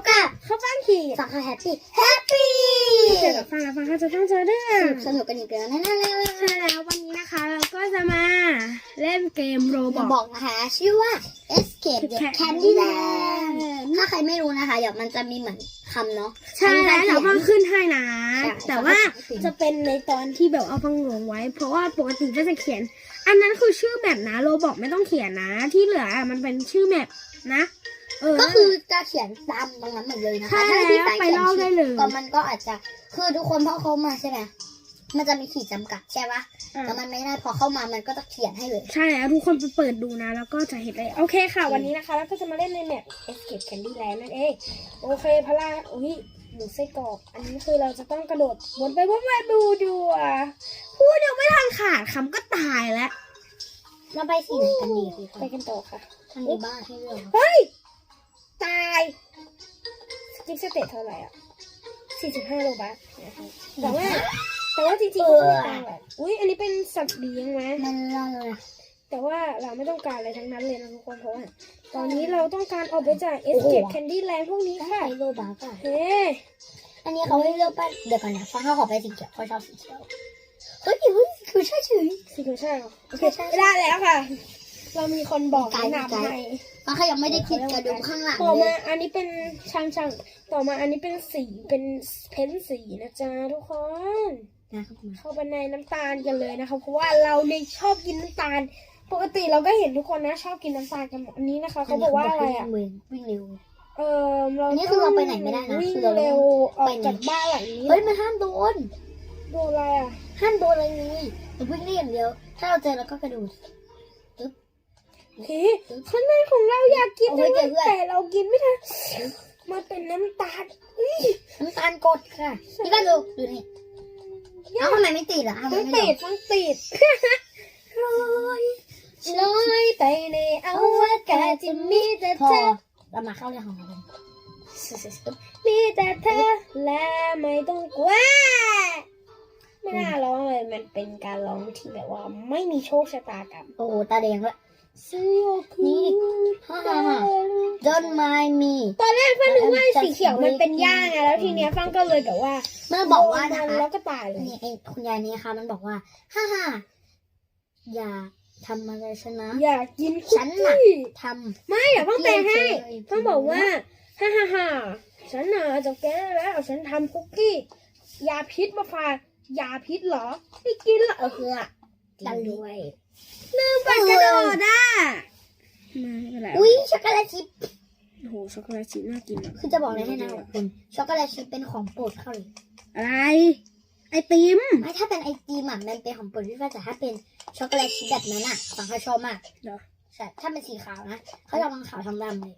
บกับเข้าบ้านขีดฟังค่ะแฮปปี้แฮปปี้เจอกับฟังแล้วฟังเขาจะต้องเจอเรื่องสนุกกันอีกแล้วแน่ๆเลยใช่แล้ววันนี้นะคะเราก็จะมาเล่นเกมโรบจะอทบอกนะคะชื่อว่า Escape the Candyland ถ้าใครไม่รู้นะคะเดี๋ยวมันจะมีเหมือนคำเนาะใช่แล้วเราก็ขึ้นให้นะใช่แต่ว่าจะเป็นในตอนที่แบบเอาฟังหลวงไว้ เพราะว่าปกติก็จะเขียน อันนั้นคือชื่อแมปนะโรบอกไม่ต้องเขียนนะ ที่เหลือมันเป็นชื่อแมปนะเออ ก็คือจะเขียนตามตรงนั้นหมดเลยนะคะใช่ถ้าพี่แล้วไปไปเขียนลอกได้เลย ก็มันก็อาจจะคือทุกคนพอเขามาใช่ไหมมันจะมีขีดจำกัดใช่ปะอะแต่มันไม่ได้พอเข้ามามันก็จะเขียนให้เลย ใช่แล้วทุกคนไปเปิดดูนะ แล้วก็จะเห็นเลยโอเคค่ะ วันนี้นะคะเราก็จะมาเล่นในแมป Escape Candyland นั่นเอง โอเคพลาอุ้ยหนูไส้กรอก อันนี้คือเราจะต้องกระโดดวนไปวนมาดูดูอะพูดยังไม่ทันขาดคำก็ตายแล้ว เราไปสีไหนกันดีพี่ไปกันต่อค่ะทางนี้บ้านให้เลือกเฮ้ย ตายสกิปสเตตเท่าไหร่อะ45โลบาทนะคะแต่ว่าแต่ว่าจริงๆก็ไม่ต่างแหละอุ้ยอันนี้เป็นสัตว์เลี้ยงไหมมันล่อนเลยแต่ว่าเราไม่ต้องการอะไรทั้งนั้นเลยนะทุกคนเพราะว่าตอนนี้เราต้องการออกไปจาก Escape Candyland พวกนี้ใช่ค่ะโลบาร์ก่ะเฮ้อันนี้เขาให้เลือกบ้านเดี๋ยวก่อนนะฟังเขาขอไปสีเขียวเขาชอบสีเขียวเฮ้ยเฮ้ยคือใช่เฉยสิคุณใช่เหรอโอเคใช่ใช่ไม่ได้แล้วค่ะ เรามีคนบอกไกด์แนะไกด์นำให้ ฟังเขายังไม่ได้คิดกระดุมข้างหลังต่อเลมายอันนี้เป็นช่างช่างต่อมาอันนี้เป็นสีเป็นเพ้นสีนะจ๊ะทุกคน นะครับผมเข้าไปในน้ำตาลกันเลยนะคะเพราะว่าเราเนี่ยชอบกินน้ำตาล ปกติเราก็เห็นทุกคนนะ ชอบกินน้ำตาลกันหมดอันนี้นะคะเขาบอกว่าอะไรอะวิ่งวิ่งเร็ว เออเราอันนี้คือเราไปไหนไม่ได้นะวิ่งคือเราเร็วออไปกไหน จากบ้านหลังนี้เฮ้ยมันห้ามโดน ดูอะไรอะห้ามโดนอะไรเลยเราวิ่งได้อย่างเดียว ถ้าเราเจอเราก็กระโดด เฮ้ยข้างในของเราอยากกินเอาไว้นะเจอเพื่อนแต่เรากินไม่ทันมันเป็นน้ำตาลอุ้ยน้ำตาลกดค่ะนี่บ้านดูดูนี่เอ้าทำไมไม่ติดอะทำไมทั้งไม่ติโดดนทั้งติดลอยลอยไปในอวกาศจะมีแต่พอเธอเรามาเข้าเรื่องของเรากันมีแต่เธอและไม่ต้องกลัวไม่น่าร้องเลยมันเป็นการร้องที่แบบว่าไม่มีโชคชะตากรรมโอ้โหตาแดงด้วยซื้อคือ นี่ฮ่าฮ่าฮ่า Don't mind me ตอนแรกฟังนึกว่าสีเขียวมันเป็นหญ้าไงแล้วทีเนี้ยฟังก็เลยแบบว่าเมื่อบอกว่าโดนะมัคะแล้วก็ตายเลยนี่ไอ้คุณยายนี่ค่ะมันบอกว่าฮ่าฮ่าอย่าทำอะไรฉันนะอยากกินคุฉักนน่ะกี้ทไม่เดี๋ยวฟังแปลให้เจ๊ฟังบอกว่าฮ่าฮ่าฮ่าฉันน่ะจะแก้แล้วฉันทำคุกกี้ยาพิษมาฝากยาพิษเหรอไม่กินเหรอเออคืออะำกันด้วย ลืมปัดกระโดดอะมาไม่เป็นไรอุ้ยช็อกโกแลตชิพโอ้โหช็อกโกแลตชีสน่ากินอะคือจะบอกเลยให้นะคุณช็อกโกแลตชิพเป็นของโปรดเขาเลยอะไร ไอติมไม่ถ้าเป็นไอติมอะมันเป็นของโปรดพี่ฟ้าแต่ถ้าเป็นช็อกโกแลตชิพแบบนั้นอะฝั่งเขาชอบมากเหรอใช่ถ้าเป็นสีขาวนะเขาจะทำขาวทำดำเลย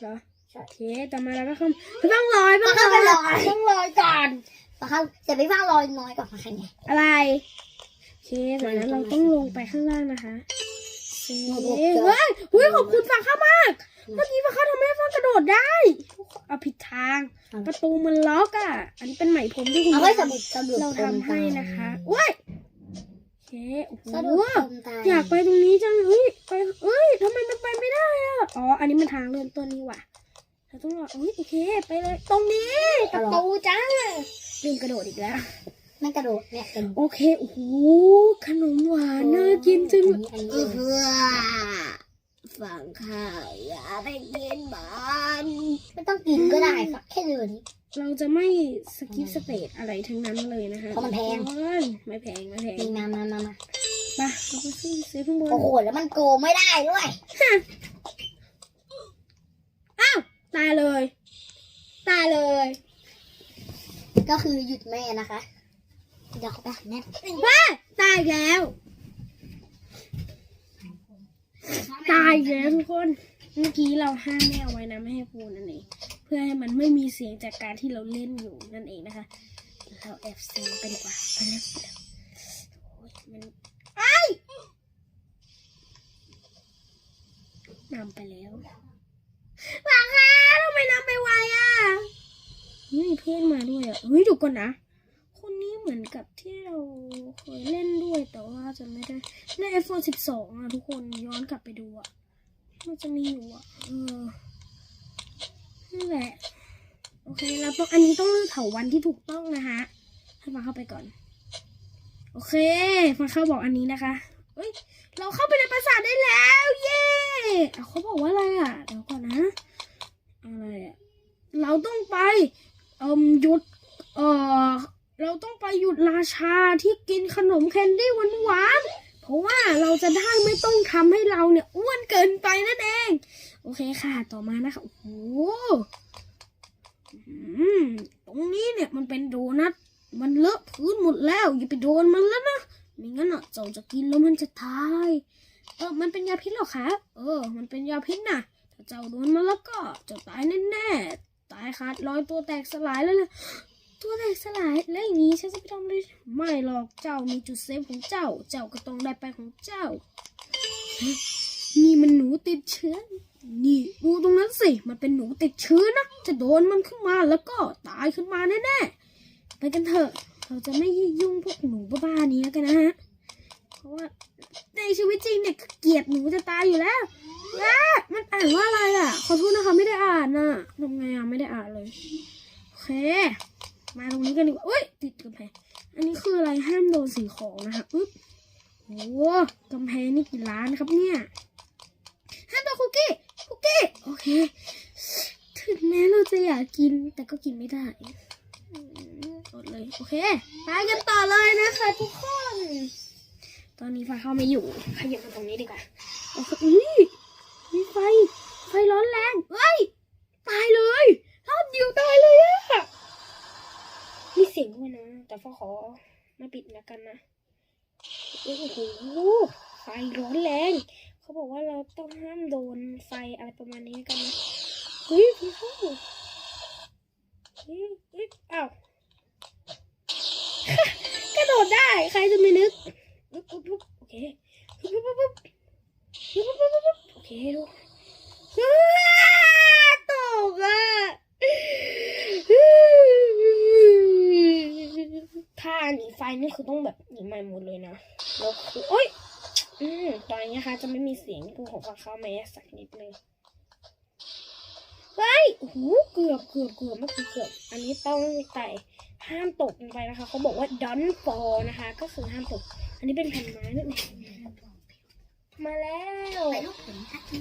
เหรอใช่โอเคต่อมาเราก็คือต้องลอยฝั่ต้องงเขาลไปอยลอยต้องลอยก่อนฝั่งเขาจะไปฝั่งลอยน้อยกว่าฝั่งใครไงอะไร โอเคจากนั้นเราต้องลงไปข้างล่างนะคะเฮ้ยเฮ้ยเฮ้ยขอบคุณฝั่งข้ามาก เมื่อกี้ฝั่งข้าทำให้ฝั่งกระโดดได้เอาผิดทาง ประตูมันล็อกอะ อันนี้เป็นไหมพรมที่คุณเอาไว้สมุดสมุดเราทำให้นะคะว้ยโอเคโอ้โหสมุดคมตายอยากไปตรงนี้จังเฮ้ยไปเอ้ยทำไมมันไปไม่ได้อะอ๋อ อันนี้มันทางเริ่มต้นนี่หว่าเราต้องรอเอ้ยโอเคไปเลย ตรงนี้ประตูจ้าลืมกระโดดอีกแล้ว ไม่กระโดดเนี่ยเป็นโอเค โอ้โห ขนมหวานน่ากินจังอันนี้อันนี้เลยฝั่งข้าวอย่าไปกินมันไม่ต้องกินก็ได้ฝักแค่เดินเราจะไม่สกิปสเตจอะไรทั้งนั้นเลยนะคะเพราะมันแพงทุกคนไม่แพงไม่แพงมีมามามามาไปเราไปซื้อซื้อข้างบนโอ้โห แล้วมันโกงไม่ได้ด้วยอ้าวตายเลย ตายเลย ก็คือหยุดแม่นะคะ เดี๋ยวเขาไปหาแม่ว้าตายแล้ว ตายแล้วทุกคน เมื่อกี้เราห้ามแม่เอาไว้นะไม่ให้พูดนั่นเอง เพื่อให้มันไม่มีเสียงจากการที่เราเล่นอยู่นั่นเองนะคะ เราแอบซิงไปดีกว่าไปเร็วไปเร็วโอ้ยมันไอ้นำไปแล้วหลังคะทำไมนำไปไวอะนี่เพื่อนมาด้วยอะเฮ้ยดูก่อนนะ นี้เหมือนกับที่เราเคยเล่นด้วยแต่ว่าจะไม่ได้ใน iPhone 12 อะ ทุกคนย้อนกลับไปดูอะ มันจะมีอยู่อะ เออนั่นแหละ โอเคเราต้องอันนี้ต้องเลือกเถาวันที่ถูกต้องนะฮะให้ฟังเข้าไปก่อน โอเคฟังเข้าบอกอันนี้นะคะเอ้ย เราเข้าไปในปราสาทได้แล้ว เย้อ่เขาบอกว่าอะไรอะ เดี๋ยวก่อนนะ อะไรอะ เราต้องไปเอ่มหยุดเอ่อ เราต้องไปหยุดราชาที่กินขนมแคนดี้หวานๆ เพราะว่าเราจะได้ไม่ต้องทำให้เราเนี่ยอ้วนเกินไปนั่นเอง โอเคค่ะ ต่อมานะคะ โอ้โหตรงนี้เนี่ยมันเป็นโดนัท มันเลอะพื้นหมดแล้ว อย่าไปโดนมันแล้วนะ ไม่งั้นอะเจ้าจะกินแล้วมันจะตาย เออ มันเป็นยาพิษหรอคะ เออ มันเป็นยาพิษนะถ้าเจ้าโดนมันแล้วก็จะตายแน่ๆ ตายขาดลอยตัวแตกสลายเลยเลย ตัวแตกสลายแล้วอย่างนี้ฉันจะไปทำอะไรไม่หรอกเจ้ามีจุดเซฟของเจ้า เจ้าก็ต้องได้ไปของเจ้า นี่มันหนูติดเชื้อ นี่ดูตรงนั้นสิ มันเป็นหนูติดเชื้อนะจะโดนมันขึ้นมาแล้วก็ตายขึ้นมาแน่ๆไปกันเถอะ เราจะไม่ยุ่งพวกหนูบ้าๆนี้แล้วกันนะฮะเพราะว่าในชีวิตจริงเนี่ยเกลียดหนูจะตายอยู่แล้วว้ามันอ่านว่าอะไรอะ ขอโทษนะคะไม่ได้อ่านน่ะทำไงอะไม่ได้อ่านเลยโอเค มาตรงนี้กันดีกว่าอุ้ย ติดกำแพง อันนี้คืออะไรห้ามโดนสิ่งของนะคะอึ๊บโอ้กำแพงนี่กี่ล้านครับเนี่ยห้ามโดนคุกกี้ คุกกี้ โอเค ถึงแม้เราจะอยากกินแต่ก็กินไม่ได้อืมดเลย โอเค ไปกันต่อเลยนะคะทุกคน ตอนนี้ไฟเข้าไม่อยู่ขยับมาตรงนี้ดีกว่าโอ้ยมีไฟ ไฟร้อนแรงเฮ้ย ตายเลยรอบเดียวตายเลยอะมีเสียงด้วยนะ แต่ฟ้าขอไม่ปิดแล้วกันนะโอ้โหไฟร้อนแรง เขาบอกว่าเราต้องห้ามโดนไฟอะไรประมาณนี้กันนะเฮ้ยพี่เข้าเฮ้ยเฮ้ยอ้าวกระโดดได้ใครจะไม่นึกปุ๊บปุ๊บโอเคปุ๊บปุ๊บปุ๊บปุ๊บปุ๊บปุ๊บปุ๊บโอเคดูอ้าตกอะถ้าหนีไฟนี่คือต้องแบบหนีใหม่หมดเลยนะแล้วคือโอ๊ย อืมตอนนี้นะคะจะไม่มีเสียงคือ ของฟังเข้าแม้สักนิดเลยเฮ้ยโอ้โหเกือบเกือบเกือบไม่คือเกือบ อันนี้ต้องไต่ห้ามตกลงไปนะคะ เขาบอกว่า don't fall นะคะ ก็คือห้ามตก อันนี้เป็นแผ่นไม้นั่นเองมาแล้วไปลูกผมทักที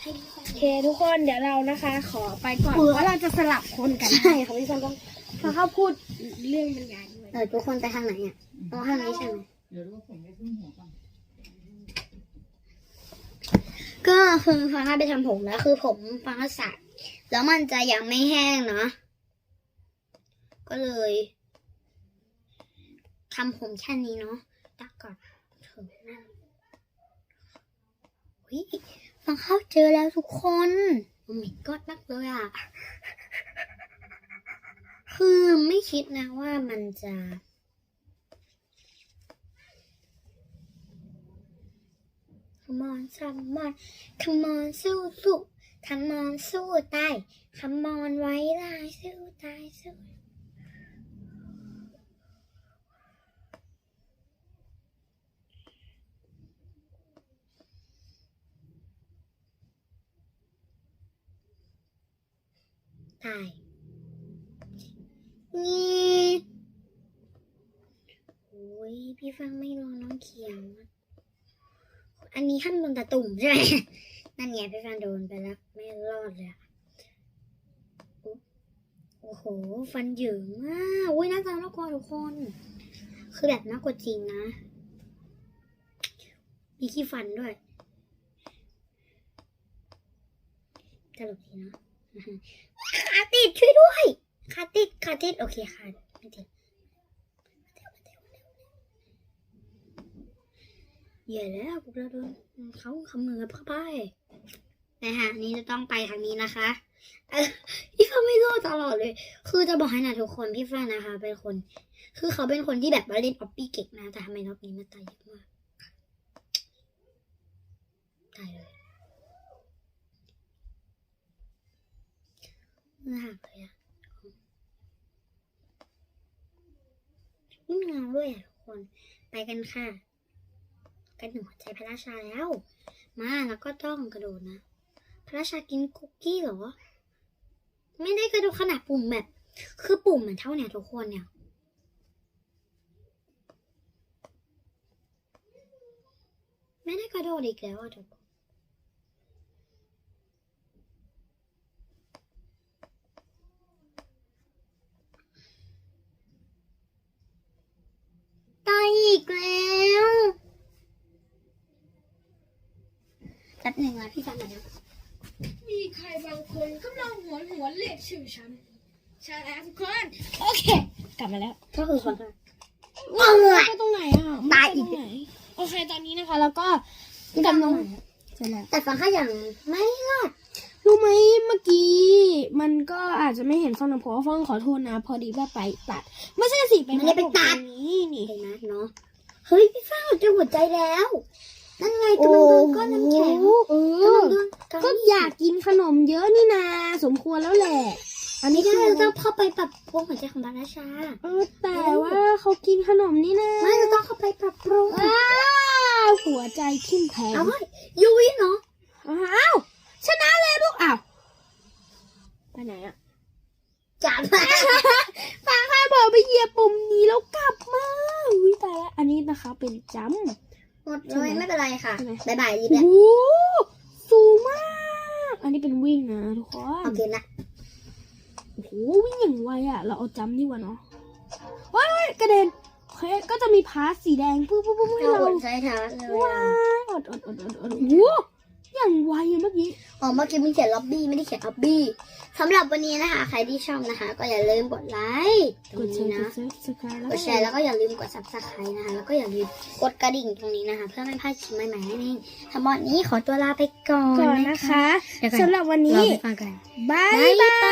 ให้ดูโอเคทุกคนเดี๋ยวเรานะคะ ขอไปก่อนว่าเราจะสลับคนกัน ใช่ค่ะพี่ฟันต้องเพราะเขาพูดเรื่องบรรยายด้วยเออทุกคนไปทางไหนอะตรงทางนี้ใช่ไหมเดี๋ยวรู้ว่าผมไม่ขึ้นหัวก่อน ก็คือฟังถ้าไปทำผมแล้วคือผมฟังก็สระแล้วมันจะยังไม่แห้งเนาะก็เลยทำผมแค่นี้เนาะตักก่อนถึงนั่นวิฟังเข้าเจอแล้วทุกคนโอ้ my god มากเลยอะ คือไม่คิดนะว่ามันจะ Come on someone Come on สู้สู้ Come on สู้ตาย Come on ไว้ได้สู้ตายสู้ตายนี่โอ้ยพี่ฟังไม่รอน้องเขียว อันนี้ขั้นโดนตะตุ่มใช่ไหมนั่นไงพี่ฟานโดนไปแล้วไม่รอดเลยโอ้โห ฟันเหยิงมากอุ้ยน่าจะน่ากลัวทุกคน คือแบบน่ากลัวจริงนะ มีขี้ฟันด้วยตลกดีเนาะขาติดช่วยด้วยขาติดขาติดโอเคขาไม่ติด เย่แล้วพวกเราโดนเขาขมือบเข้าไปนะคะนี่จะต้องไปทางนี้นะคะพี่ฟ้าไม่รอดตลอดเลย คือจะบอกให้นะทุกคนพี่ฟ้านะคะ เป็นคน คือเขาเป็นคนที่แบบว่าเล่นออปปี้เก่งนะ แต่ทำไมรอบนี้มาตายเยอะมากตายเลยเมื่อหักเลยอะไม่มีเงาด้วยอะทุกคน ไปกันค่ะ กันถึงหัวใจพระราชาแล้ว มาแล้วก็ต้องกระโดดนะ พระราชากินคุกกี้เหรอ ไม่ได้กระโดดขนาดปุ่มแบบ คือปุ่มเหมือนเท่าเนี่ยทุกคนเนี่ย ไม่ได้กระโดดอีกแล้วอะทุกคนตายอีกแล้วแป๊บหนึ่งนะพี่ฟังหน่อยนะมีใครบางคนกำลังหัวหัวเรียกชื่อฉันใช่แล้วทุกคนโอเค กลับมาแล้วก็คือคนค่ะว้าวไปตรงไหนอะตายอีกมันไปตรงไหนโอเคตอนนี้นะคะ แล้วก็กำลังเสร็จแล้วแต่ฟังข้าอย่างไม่รอดรู้ไหมเมื่อกี้ มันก็อาจจะไม่เห็นฟังนะเพราะว่าฟังขอโทษนะ พอดีว่าไปตัด ไม่ใช่สิไปไม่ได้ไปตัดตรงนี้นี่เห็นไหมเนาะเฮ้ยพี่ฟ้าเจอหัวใจแล้ว นั่นไงกำลังโดนก้อนน้ำแข็งเอกำลัองโดนก้อนก็อยากกินขนมเยอะนี่นา สมควรแล้วแหละ อันไม่นี้ได้คือเราต้องเข้าไปปรับปรุงหัวใจของบาราชา เออแต่ว่าเขากินขนมนี่นะไม่เราต้องเข้าไปปรับปรุงอ้าวหัวใจทิ่มแทงเอาไว้ยุ้ยเนาะอ้าวชนะเลยลูกอ้าวไปไหนอะ จับมาฟางค่ะบอกไปเหยียบปุ่มนี้แล้วกลับมาอุ้ยตายแล้วอันนี้นะคะเป็นจัมป์ หมดเลยไม่เป็นไรค่ะใช่ไหมบายบายรีบโอ้แล้วโหสูงมาก อันนี้เป็นวิ่งนะทุกคนโอเคนะโอ้โหวิ่งอย่างไวอะเราเอาจัมป์ดีกว่าเนาะว้ายกระเด็นโอเคก็จะมีพาสสีแดงปุ๊บปุ๊บปุ๊บให้เราเราใช้เท้าเลยว้าอะยอดอดอดอดอดโอ้โห อย่างไวอะเมื่อกี้อ๋อเมื่อกี้มีเขียนล็อบบี้ไม่ได้เขียนล็อบบี้สำหรับวันนี้นะคะ ใครที่ชอบนะคะ ก็อย่าลืมกดไลค์ตรงกดแชนี้ร์กนะดซับสไครต์แล้วกดแชร์แล้วก็อย่าลืมกด subscribe นะคะ แล้วก็อย่าลืมกดกระดิ่งตรงนี้นะคะ เพื่อไม่พลาดคลิปใหม่ๆนั่นเองทั้งหมดนี้ขอตัวลาไปก่อนก่อนนะนะคะคะเดี๋ยวก่อนสำหรับวันเรานี้ไปฟังกันบายบ๊ายบายบาย